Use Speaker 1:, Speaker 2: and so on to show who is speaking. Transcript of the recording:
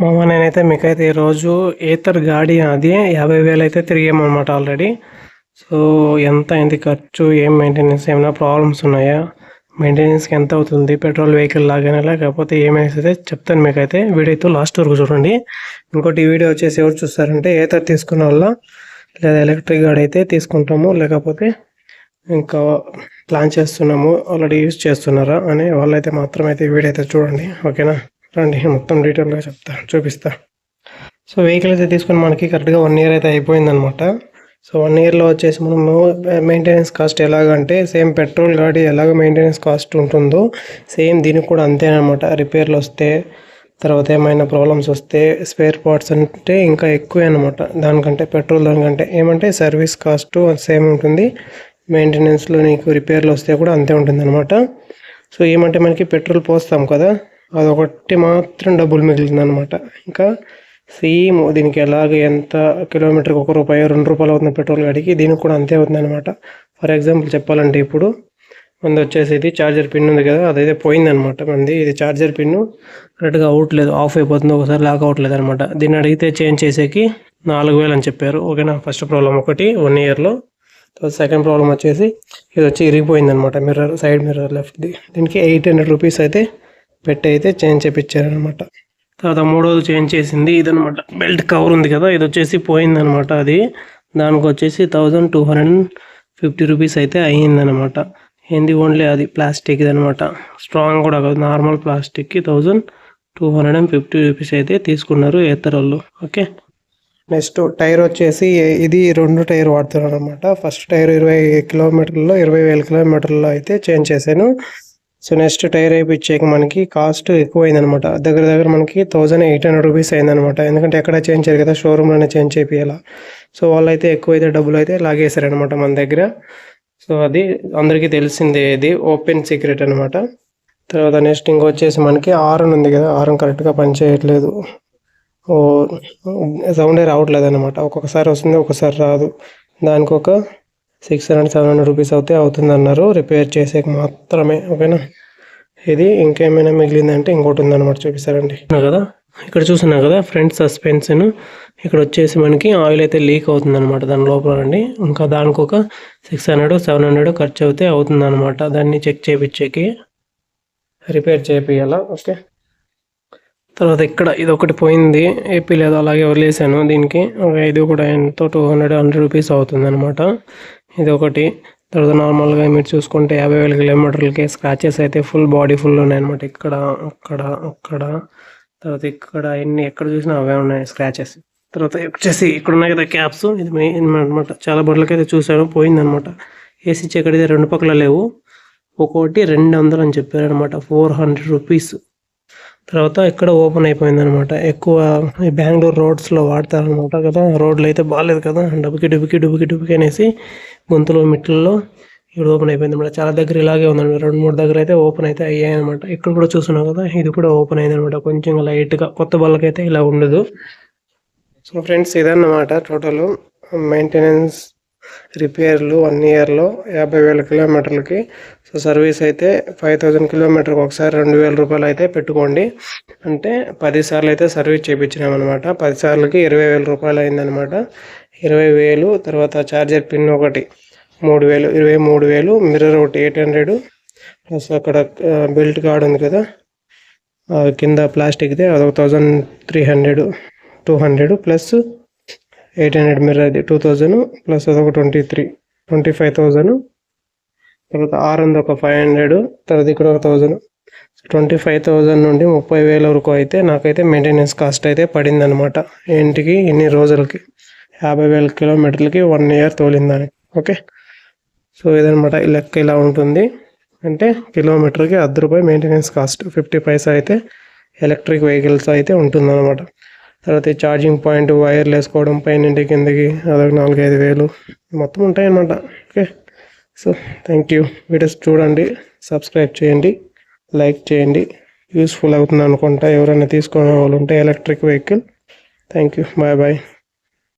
Speaker 1: మామ నేనైతే మీకైతే ఈరోజు ఏతర్ గాడి అది యాభై వేలు అయితే తిరిగామన్నమాట ఆల్రెడీ సో ఎంత అయింది ఖర్చు ఏం మెయింటెనెన్స్ ఏమైనా ప్రాబ్లమ్స్ ఉన్నాయా? మెయింటెనెన్స్కి ఎంత అవుతుంది? పెట్రోల్ వెహికల్ లాగానే లేకపోతే ఏమైతే చెప్తాను మీకైతే. వీడియో అయితే లాస్ట్ వరకు చూడండి. ఇంకోటి వీడియో వచ్చేసి ఎవరు చూస్తారంటే ఏతర్ తీసుకున్న వల్ల లేదా ఎలక్ట్రిక్ గాడి అయితే తీసుకుంటాము లేకపోతే ఇంకా ప్లాన్ చేస్తున్నాము ఆల్రెడీ యూజ్ చేస్తున్నారా అని వాళ్ళైతే మాత్రం అయితే వీడియో అయితే చూడండి. ఓకేనా? రండి మొత్తం డీటెయిల్గా చెప్తా చూపిస్తా. సో వెహికల్ అయితే తీసుకుని మనకి కరెక్ట్గా వన్ ఇయర్ అయితే అయిపోయిందనమాట సో వన్ ఇయర్లో వచ్చేసి మనము మెయింటెనెన్స్ కాస్ట్ ఎలాగంటే సేమ్ పెట్రోల్ గాడి ఎలాగ మెయింటెనెన్స్ కాస్ట్ ఉంటుందో సేమ్ దీనికి కూడా అంతేనమాట రిపేర్లు వస్తే తర్వాత ఏమైనా ప్రాబ్లమ్స్ వస్తే స్పేర్ పార్ట్స్ అంటే ఇంకా ఎక్కువే అనమాట దానికంటే పెట్రోల్ దానికంటే ఏమంటే సర్వీస్ కాస్ట్ సేమ్ ఉంటుంది. మెయింటెనెన్స్లో నీకు రిపేర్లు వస్తే కూడా అంతే ఉంటుంది అనమాట సో ఏమంటే మనకి పెట్రోల్ పోస్తాం కదా అదొకటి మాత్రం డబ్బులు మిగులుతుంది అనమాట ఇంకా సేమ్ దీనికి ఎలాగ ఎంత కిలోమీటర్కి ఒక రూపాయి రెండు రూపాయలు అవుతుంది పెట్రోల్ గాడికి దీనికి కూడా అంతే అవుతుంది అనమాట ఫర్ ఎగ్జాంపుల్ చెప్పాలంటే ఇప్పుడు మంది వచ్చేసి ఇది చార్జర్ పిన్ ఉంది కదా అదైతే పోయిందనమాట మంది. ఇది చార్జర్ పిన్ కరెక్ట్గా అవ్వట్లేదు ఆఫ్ అయిపోతుంది ఒకసారి లాక్ అవ్వట్లేదు అనమాట దీన్ని అడిగితే చేంజ్ చేసేకి నాలుగు వేలు అని చెప్పారు. ఓకేనా? ఫస్ట్ ప్రాబ్లం ఒకటి వన్ ఇయర్లో. తర్వాత సెకండ్ ప్రాబ్లం వచ్చేసి ఇది వచ్చి ఇరిగిపోయింది అనమాట మిర్రర్ సైడ్ మిర్రర్ లెఫ్ట్ది. దీనికి ఎయిట్ హండ్రెడ్ రూపీస్ అయితే పెట్టి అయితే చేంజ్ చేయించారనమాట తర్వాత మూడోది చేంజ్ చేసింది ఇదనమాట బెల్ట్ కవర్ ఉంది కదా ఇది వచ్చేసి పోయిందనమాట అది. దానికి వచ్చేసి thousand two hundred fifty rupees అయితే అయ్యిందనమాట ఏంది ఓన్లీ అది ప్లాస్టిక్ అనమాట స్ట్రాంగ్ కూడా కాదు normal ప్లాస్టిక్కి thousand two hundred and fifty rupees అయితే తీసుకున్నారు ఏతరోళ్ళు. ఓకే. నెక్స్ట్ టైర్ వచ్చేసి ఇది రెండు టైర్ వాడుతున్నారు అనమాట ఫస్ట్ టైర్ ఇరవై కిలోమీటర్లో ఇరవై వేల కిలోమీటర్లో అయితే చేంజ్ చేశాను. సో నెక్స్ట్ టైర్ వేయించాక మనకి కాస్ట్ ఎక్కువైంది అనమాట దగ్గర దగ్గర మనకి థౌజండ్ ఎయిట్ హండ్రెడ్ రూపీస్ అయిందనమాట. ఎందుకంటే ఎక్కడ చేంజ్ చేయరు కదా షోరూమ్లోనే చేంజ్ చేయాల సో వాళ్ళైతే ఎక్కువైతే డబ్బులు అయితే లాగేశారనమాట మన దగ్గర. సో అది అందరికీ తెలిసిందే ఇది ఓపెన్ సీక్రెట్ అనమాట. తర్వాత నెక్స్ట్ ఇంకొచ్చేసి మనకి ఆరన్ ఉంది కదా ఆరం కరెక్ట్గా పనిచేయట్లేదు ఓ సౌండే రావట్లేదు అనమాట ఒక్కొక్కసారి వస్తుంది ఒకసారి రాదు. దానికి ఒక six hundred seven hundred rupees అయితే అవుతుంది అన్నారు రిపేర్ చేసే మాత్రమే ఓకేనా? ఇది ఇంకేమైనా మిగిలిందంటే ఇంకోటి ఉందన్నమాట చూపిస్తారండి కదా? ఇక్కడ చూస్తున్నా కదా ఫ్రంట్ సస్పెన్షన్. ఇక్కడ వచ్చేసి మనకి ఆయిల్ అయితే లీక్ అవుతుంది అనమాట దాని లోపల అండి. ఇంకా దానికి ఒక సిక్స్ హండ్రెడ్ సెవెన్ హండ్రెడ్ ఖర్చు అయితే అవుతుంది అనమాట దాన్ని చెక్ చేయించేకి రిపేర్ చేపియాలా ఓకే. తర్వాత ఇక్కడ ఇది ఒకటి పోయింది. ఏపీ లేదు అలాగే వదిలేసాను దీనికి. ఇది కూడా ఎంతో టూ హండ్రెడ్ హండ్రెడ్ రూపీస్ అవుతుంది అనమాట ఇది ఒకటి తర్వాత నార్మల్గా మీరు చూసుకుంటే యాభై వేల కిలోమీటర్లకి స్క్రాచెస్ అయితే ఫుల్ బాడీ ఫుల్ ఉన్నాయి అనమాట ఇక్కడ అక్కడ అక్కడ. తర్వాత ఇక్కడ ఎన్ని ఎక్కడ చూసినా అవే ఉన్నాయి స్క్రాచెస్. తర్వాత వచ్చేసి ఇక్కడ ఉన్నాయి కదా క్యాప్స్. ఇది మెయిన్ అనమాట చాలా బండ్లకి అయితే చూసాను పోయిందనమాట ఏసీ చక్కడితే రెండు పక్కల లేవు. ఒక్కోటి రెండు వందలు అని చెప్పారు అనమాట ఫోర్ హండ్రెడ్ రూపీస్. తర్వాత ఇక్కడ ఓపెన్ అయిపోయింది అనమాట ఎక్కువ ఈ బెంగళూరు రోడ్స్లో వాడతారనమాట కదా రోడ్లు అయితే బాగాలేదు కదా డబుకి డుబ్బుకి డుబ్బుకి డుబ్బుకి అనేసి గొంతులో మిట్లలో ఇప్పుడు ఓపెన్ అయిపోయింది అనమాట చాలా దగ్గర ఇలాగే ఉందండి రెండు మూడు దగ్గర అయితే ఓపెన్ అయితే అయ్యాయి అనమాట ఇక్కడ కూడా చూస్తున్నాం కదా ఇది కూడా ఓపెన్ అయింది అనమాట కొంచెం లైట్గా కొత్త బల్లకైతే ఇలా ఉండదు. సో ఫ్రెండ్స్ ఇదన్నమాట టోటల్. మెయింటెనెన్స్ రిపేర్లు వన్ ఇయర్లో యాభై వేల కిలోమీటర్లకి. సో సర్వీస్ అయితే ఫైవ్ థౌజండ్ కిలోమీటర్కి ఒకసారి రెండు వేల రూపాయలు అయితే పెట్టుకోండి. అంటే పది సార్లు అయితే సర్వీస్ చేయించినామన్నమాట పదిసార్లకి ఇరవై వేల రూపాయలు అయిందనమాట. ఇరవై వేలు తర్వాత ఛార్జర్ పిన్ ఒకటి మూడు వేలు ఇరవై మూడు వేలు మిర్రర్ ఒకటి ఎయిట్ హండ్రెడ్. ప్లస్ అక్కడ బెల్ట్ కార్డ్ ఉంది కదా కింద ప్లాస్టిక్ది అదొక thousand three hundred two hundred. Plus eight hundred మిర్రర్ది two thousand plus అదొక twenty three twenty five thousand. తర్వాత ఆర్ ఉంది ఒక ఫైవ్ హండ్రెడ్ తర్వాత ఇక్కడ ఒక థౌజండ్. ట్వంటీ ఫైవ్ థౌజండ్ నుండి ముప్పై వేల వరకు అయితే నాకైతే మెయింటెనెన్స్ కాస్ట్ అయితే పడింది అనమాట ఇంటికి ఇన్ని రోజులకి. యాభై వేల కిలోమీటర్లకి వన్ ఇయర్ తోలిందానికి. ఓకే? సో ఇదనమాట లెక్క ఇలా ఉంటుంది. అంటే కిలోమీటర్కి అర్ధ రూపాయి మెయింటెనెన్స్ కాస్ట్ ఫిఫ్టీ పైసా అయితే ఎలక్ట్రిక్ వెహికల్స్ అయితే ఉంటుందన్నమాట. తర్వాత ఛార్జింగ్ పాయింట్ వైర్లు వేసుకోవడం పైన కిందకి అదొక నాలుగైదు వేలు మొత్తం ఉంటాయన్నమాట. Okay so thank you videos చూడండి సబ్స్క్రైబ్ చేయండి లైక్ చేయండి. యూస్ఫుల్ అవుతుంది అనుకుంటా. ఎవరైనా తీసుకునే వాళ్ళు ఉంటే electric vehicle thank you bye bye